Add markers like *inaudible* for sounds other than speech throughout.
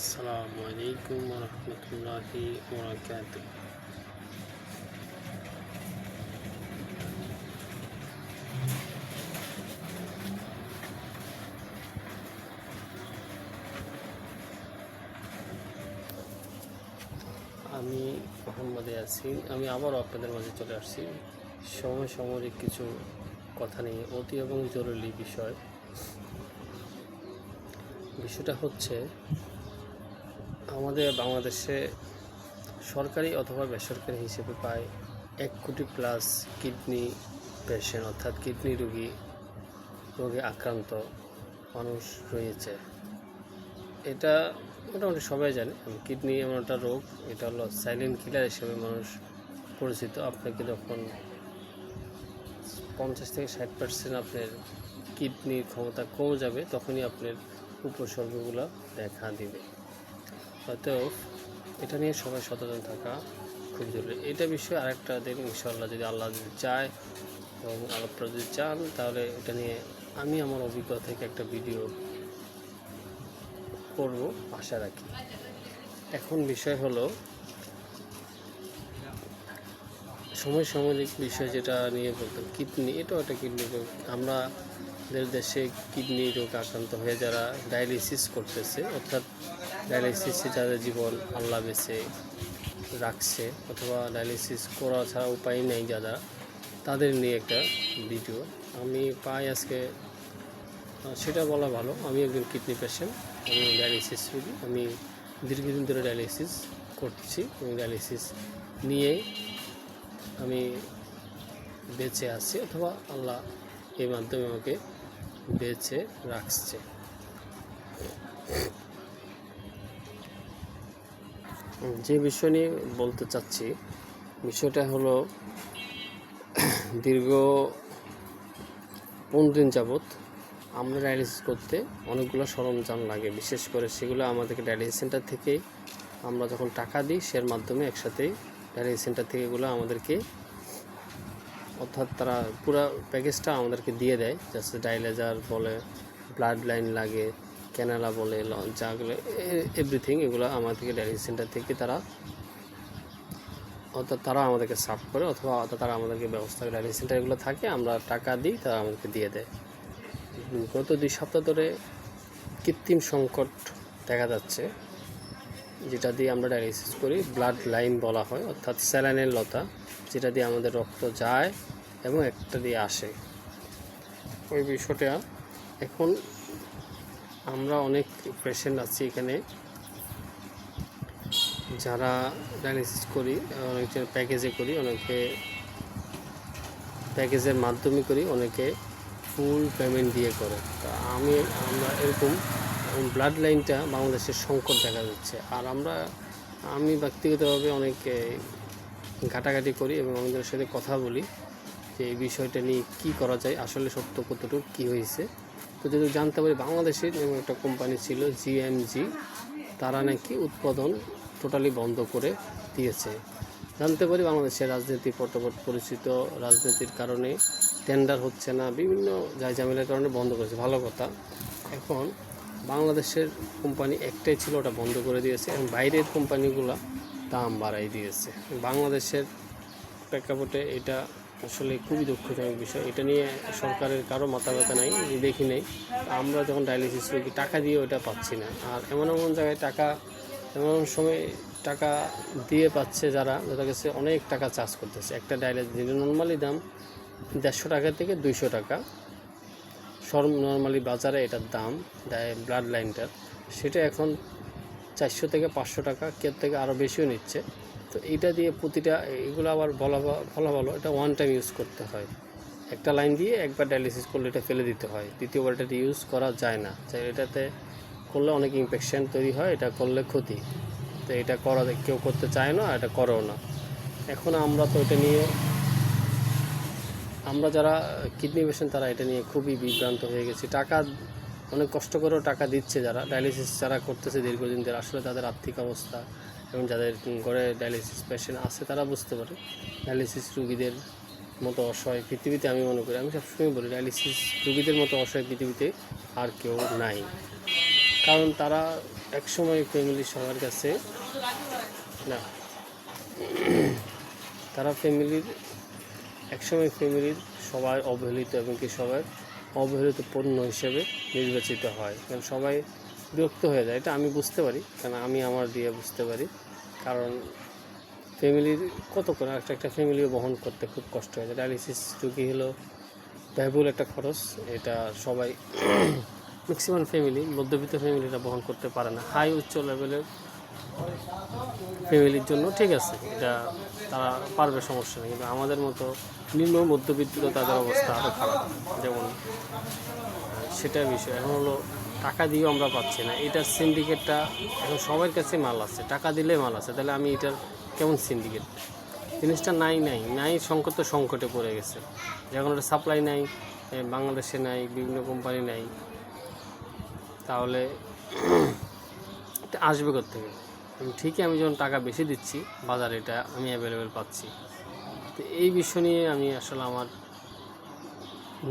আসসালামু আলাইকুম রহমতুল্লাহি ওবরাকাত আমি মোহাম্মদ ইয়াসিন। আমি আবারও আপনাদের মাঝে চলে আসছি। সময় সাময়িক কিছু কথা নিয়ে অতি এবং জরুরি বিষয়। বিষয়টা হচ্ছে আমাদের বাংলাদেশে সরকারি অথবা বেসরকারি হিসেবে প্রায় এক কোটি প্লাস কিডনি পেশেন্ট অর্থাৎ কিডনি রোগী, রোগে আক্রান্ত মানুষ রয়েছে। এটা মোটামুটি সবাই জানে। কিডনি এমন একটা রোগ, এটা হলো সাইলেন্ট কিলার হিসেবে মানুষ পরিচিত। আপনাকে যখন পঞ্চাশ থেকে ষাট পার্সেন্ট আপনার কিডনির ক্ষমতা কমে যাবে, তখনই আপনার উপসর্গগুলো দেখা দিবে। অতএব এটা নিয়ে সবাই সচেতন থাকা খুব জরুরি। এটা বিষয়ে আরেকটা দিন ইনশাল্লাহ যদি আল্লাহ যদি চায় এবং আল্লাহ যদি চান, তাহলে এটা নিয়ে আমি আমার অভিজ্ঞতা থেকে একটা ভিডিও করব, আশা রাখি। এখন বিষয় হলো, সময় সাময়িক বিষয় যেটা নিয়ে বলতাম কিডনি, এটাও একটা কিডনি রোগ। আমরা দেশে কিডনি রোগ আক্রান্ত হয়ে যারা ডায়ালিসিস করতেছে, অর্থাৎ ডায়ালিসিসে যাদের জীবন আল্লাহ বেছে, রাখছে অথবা ডায়ালিসিস করা ছাড়া উপায় নেই যারা, তাদের নিয়ে একটা ভিডিও। আমি পাই আজকে সেটা বলা ভালো। আমি একজন কিডনি পেশেন্ট আমি ডায়ালিসিস রোগী। আমি দীর্ঘদিন ধরে ডায়ালিসিস করছি এবং ডায়ালিসিস নিয়ে আমি বেঁচে আছি অথবা আল্লাহ এই মাধ্যমে আমাকে বেঁচে রাখছে। যে বিষয় নিয়ে বলতে চাচ্ছি, বিষয়টা হলো *clears throat* দীর্ঘ পনেরো দিন যাবৎ আমরা ডায়ালিসিস করতে অনেকগুলো সরঞ্জাম লাগে। বিশেষ করে সেগুলো আমাদেরকে ডায়ালিসিস সেন্টার থেকে আমরা যখন টাকা দিই, সের মাধ্যমে একসাথেই ডায়ালিসিস সেন্টার থেকে এগুলো আমাদেরকে, অর্থাৎ তারা পুরো প্যাকেজটা আমাদেরকে দিয়ে দেয়। জাস্ট ডায়ালাইজার বলে ব্লাড লাইন লাগে ক্যানালা বলে ল- যাগুলো এভরিথিং এগুলো আমাদেরকে ডায়ালিসিস সেন্টার থেকে তারা, অর্থাৎ তারা আমাদেরকে সার্ভ করে, অথবা অর্থাৎ তারা আমাদেরকে ব্যবস্থা করে। ডায়ালিসিস সেন্টার এগুলো থাকে, আমরা টাকা দিই, তারা আমাদেরকে দিয়ে দেয়। গত দুই সপ্তাহ ধরে কৃত্রিম সংকট দেখা যাচ্ছে, যেটা দিয়ে আমরা ডায়ালিসিস করি ব্লাড লাইন বলা হয়, অর্থাৎ স্যালাইনের লতা, যেটা দিয়ে আমাদের রক্ত যায় এবং একটা দিয়ে আসে। ওই বিষয়টা এখন আমরা অনেক পেশেন্ট আছি এখানে। যারা ডায়ালিসিস করি অনেকে প্যাকেজে করি, অনেকে প্যাকেজের মাধ্যমে করি, অনেকে ফুল পেমেন্ট দিয়ে করে। তা আমি, আমরা এরকম ব্লাড লাইনটা বাংলাদেশের সংকট দেখা যাচ্ছে আর আমরা, আমি ব্যক্তিগতভাবে অনেক ঘাটাঘাটি করি এবং আমাদের সাথে কথা বলি যে এই বিষয়টা নিয়ে কী করা যায়, আসলে সত্য কতটুকু, কী হয়েছে। তো যদি জানতে পারি বাংলাদেশের এবং একটা কোম্পানি ছিল জিএমজি তারা নাকি উৎপাদন টোটালি বন্ধ করে দিয়েছে। জানতে পারি বাংলাদেশের রাজনীতি পটপট পরিচিত, রাজনীতির কারণে টেন্ডার হচ্ছে না, বিভিন্ন যাই ঝামেলার কারণে বন্ধ করেছে, ভালো কথা। এখন বাংলাদেশের কোম্পানি একটাই ছিল, ওটা বন্ধ করে দিয়েছে এবং বাইরের কোম্পানিগুলো দাম বাড়াই দিয়েছে। বাংলাদেশের প্রেক্ষাপটে এটা আসলে খুবই দুঃখজনক বিষয়। এটা নিয়ে সরকারের কারও মাথা ব্যথা নাই, দেখি নেই। আমরা যখন ডায়ালিসিস রোগী, টাকা দিয়ে ওটা পাচ্ছি না। আর এমন এমন জায়গায় টাকা, এমন এমন সময় টাকা দিয়ে পাচ্ছে যারা, যাদের কাছে অনেক টাকা চার্জ করতেছে। একটা ডায়ালিসিস যেটা নর্মালি দাম দেড়শো টাকা থেকে দুইশো টাকা। সর্ব নর্মালি বাজারে এটার দাম ব্লাড লাইনটার সেটা এখন চারশো থেকে পাঁচশো টাকা, কেউ থেকে আরও বেশিও নিচ্ছে। তো এইটা দিয়ে প্রতিটা, এগুলো আবার বলা বলা ভালো, এটা ওয়ান টাইম ইউজ করতে হয়। একটা লাইন দিয়ে একবার ডায়ালিসিস করলে এটা ফেলে দিতে হয়। দ্বিতীয়বার এটা ইউজ করা যায় না। এটাতে করলে অনেক ইনফেকশান তৈরি হয়, এটা করলে ক্ষতি। তো এটা করা কেউ করতে চায় না, এটা করেও না। এখন আমরা তো এটা নিয়ে, আমরা যারা কিডনি পেশেন্ট তারা এটা নিয়ে খুবই বিভ্রান্ত হয়ে গেছি। টাকা অনেক কষ্ট করেও টাকা দিচ্ছে যারা। ডায়ালিসিস যারা করতেছে দীর্ঘদিন ধরে, আসলে তাদের আর্থিক অবস্থা এবং যাদের ঘরে ডায়ালিসিস পেশেন্ট আছে তারা বুঝতে পারে। ডায়ালিসিস রুগীদের মতো অসহায় পৃথিবীতে আমি মনে করি, আমি সবসময় বলি, ডায়ালিসিস রুগীদের মতো অসহায় পৃথিবীতে আর কেউ নাই। কারণ তারা একসময় ফ্যামিলি সবার কাছে না, তারা ফ্যামিলির একসময় ফ্যামিলির সবাই অবহেলিত এবং কি সবার অবহেলিত পণ্য হিসেবে নির্বাচিত হয়। কারণ সবাই বিরক্ত হয়ে যায়। এটা আমি বুঝতে পারি। কারণ আমি আমার দিয়ে বুঝতে পারি। কারণ ফ্যামিলির কত করে একটা একটা ফ্যামিলিও বহন করতে খুব কষ্ট হয় ডায়ালিসিস রুগী হলো ব্যয়বহুল একটা খরচ। এটা সবাই *clears throat* ম্যাক্সিমাম ফ্যামিলি মধ্যবিত্ত ফ্যামিলিরা বহন করতে পারে না। হাই উচ্চ লেভেলের ফ্যামিলির জন্য ঠিক আছে, এটা তারা পারবে, সমস্যা নেই। কিন্তু আমাদের মতো নিম্ন মধ্যবিত্ত তাদের অবস্থা আরও খারাপ। যেমন সেটা বিষয়। এখন হলো, টাকা দিয়েও আমরা পাচ্ছি না। এটার সিন্ডিকেটটা এখন সবার কাছে মাল আছে। টাকা দিলে মাল আছে। তাহলে আমি এটার কেমন সিন্ডিকেট জিনিসটা নাই নাই। নাই সংকট তো সংকটে পড়ে গেছে। যখন ওটা সাপ্লাই নাই বাংলাদেশে নাই, বিভিন্ন কোম্পানি নাই, তাহলে *clears throat* আসবে থেকে ঠিকই আমি যখন টাকা বেশি দিচ্ছি, বাজারে এটা আমি অ্যাভেলেবেল পাচ্ছি। তো এই বিষয় নিয়ে আমি আসলে আমার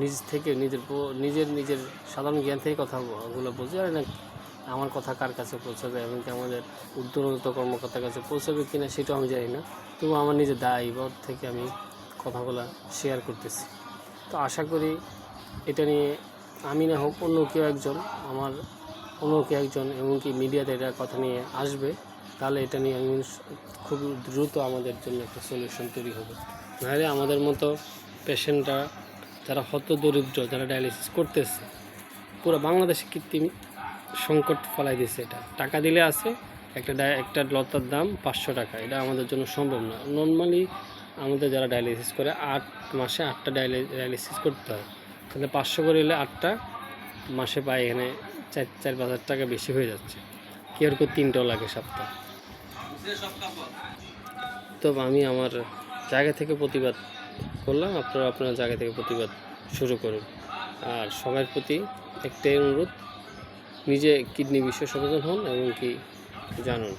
নিজ থেকে নিজের নিজের নিজের সাধারণ জ্ঞান থেকে কথাগুলো বলছি আর না আমার কথা কার কাছে পৌঁছাবে এবং কি আমাদের উদ্যোগত কর্মকর্তার কাছে পৌঁছাবে কি না সেটাও আমি জানি না। তবু আমার নিজের দায়বদ্ধ থেকে আমি কথাগুলো শেয়ার করতেছি। তো আশা করি এটা নিয়ে আমি না হোক অন্য কেউ একজন, আমার অন্য কেউ একজন এমনকি মিডিয়াতে এটা কথা নিয়ে আসবে। তাহলে এটা নিয়ে আমি খুব দ্রুত আমাদের জন্য একটা সলিউশন তৈরি হবে। নাহলে আমাদের মতো পেশেন্টরা যারা হত দরিদ্র যারা ডায়ালিসিস করতেছে, পুরো বাংলাদেশে কৃত্রিম সংকট ফলাই দিয়েছে এটা। টাকা দিলে আছে, একটা একটা লতার দাম পাঁচশো টাকা। এটা আমাদের জন্য সম্ভব না। নর্মালি আমাদের যারা ডায়ালিসিস করে, আট মাসে আটটা ডায়ালিসিস করতে হয়। তাহলে পাঁচশো করে এলে আটটা মাসে পায়, এখানে চার চার পাঁচ হাজার টাকা বেশি হয়ে যাচ্ছে। কি আর কেউ তিনটাও লাগে সপ্তাহ। তো আমি আমার জায়গা থেকে প্রতিবাদ করলাম, আপনারা আপনার জায়গা থেকে প্রতিবাদ শুরু করুন। আর সবার প্রতি একটাই অনুরোধ, নিজে কিডনি বিষয়ে সচেতন হন এবং কি জানুন।